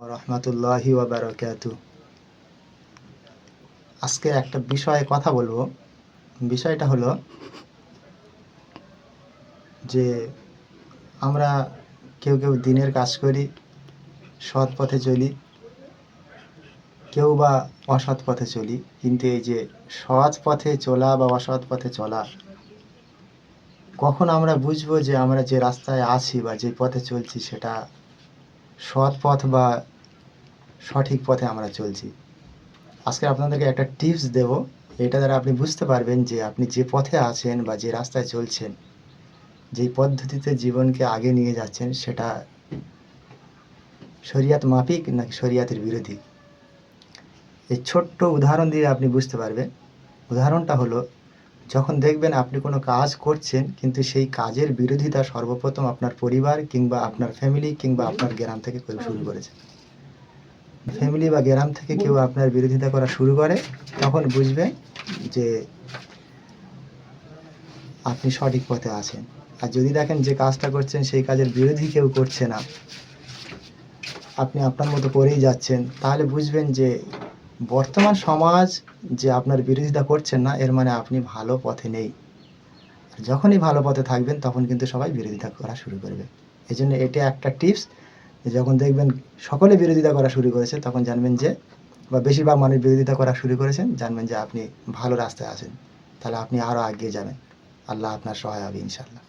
রহমতুল্লাহি আজকে একটা বিষয়ে কথা বলব। বিষয়টা হলো যে আমরা কেউ কেউ দিনের কাজ করি, সৎ পথে চলি, কেউ বা অসৎ পথে চলি। কিন্তু এই যে সৎ পথে চলা বা অসৎ পথে চলা, কখন আমরা বুঝব যে আমরা যে রাস্তায় আছি বা যে পথে চলছি সেটা সৎ পথ বা সঠিক পথে আমরা চলছি। আজকে আপনাদেরকে একটা টিপস দেব। এটা দ্বারা আপনি বুঝতে পারবেন যে আপনি যে পথে আছেন বা যে রাস্তায় চলছেন যেই পদ্ধতিতে জীবনকে আগে নিয়ে যাচ্ছেন, সেটা শরিয়াত মাফিক নাকি শরিয়াতের বিরোধী? এই ছোট্ট উদাহরণ দিয়ে আপনি বুঝতে পারবেন। উদাহরণটা হলো যখন দেখবেন আপনি কোনো কাজ করছেন কিন্তু সেই কাজের বিরোধিতা সর্বপ্রথম আপনার পরিবার কিংবা আপনার ফ্যামিলি কিংবা আপনার গ্রাম থেকে করে শুরু করেছে ফ্যামিলি বা গ্রাম থেকে কেউ আপনার বিরোধিতা করা শুরু করে তখন বুঝবেন যে আপনি সঠিক পথে আছেন। আর যদি দেখেন যে কাজটা করছেন সেই কাজের বিরোধী কেউ করছে না আপনি আপনার মতো করেই যাচ্ছেন তাহলে বুঝবেন যে বর্তমান সমাজ যে আপনার বিরোধিতা করছেন না, এর মানে আপনি ভালো পথে নেই। যখনই ভালো পথে থাকবেন, তখন কিন্তু সবাই বিরোধিতা করা শুরু করবে। এই জন্য এটা একটা টিপস যখন দেখবেন সকলে বিরোধিতা করা শুরু করেছে, তখন জানবেন যে, বা বেশিরভাগ মানুষ বিরোধিতা করা শুরু করেছেন, জানবেন যে আপনি ভালো রাস্তায় আছেন। তাহলে আপনি আরও এগিয়ে যাবেন। আল্লাহ আপনার সহায় হবে ইনশাল্লাহ